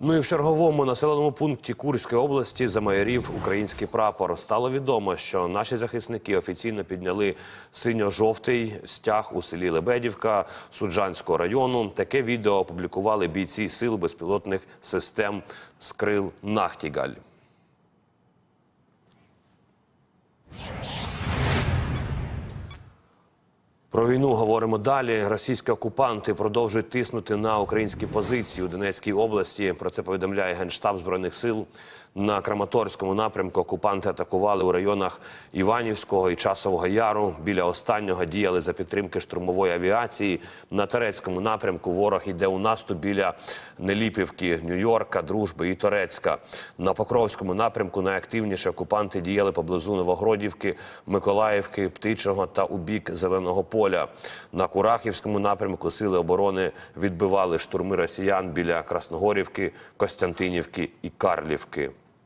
Ну і в черговому населеному пункті Курської області замайорів український прапор. Стало відомо, що наші захисники офіційно підняли синьо-жовтий стяг у селі Лебедівка Суджанського району. Таке відео опублікували бійці сил безпілотних систем Скрил Нахтігаль. Про війну говоримо далі. Російські окупанти продовжують тиснути на українські позиції у Донецькій області. Про це повідомляє генштаб збройних сил. На Краматорському напрямку окупанти атакували у районах Іванівського і Часового Яру. Біля останнього діяли за підтримки штурмової авіації. На Торецькому напрямку ворог йде у наступ біля Неліпівки, Нью-Йорка, Дружби і Торецька. На Покровському напрямку найактивніше окупанти діяли поблизу Новогродівки, Миколаївки, Птичого та у бік Зеленого поля. На Курахівському напрямку сили оборони відбивали штурми росіян біля Красногорівки, Костянтинівки і Карлівки.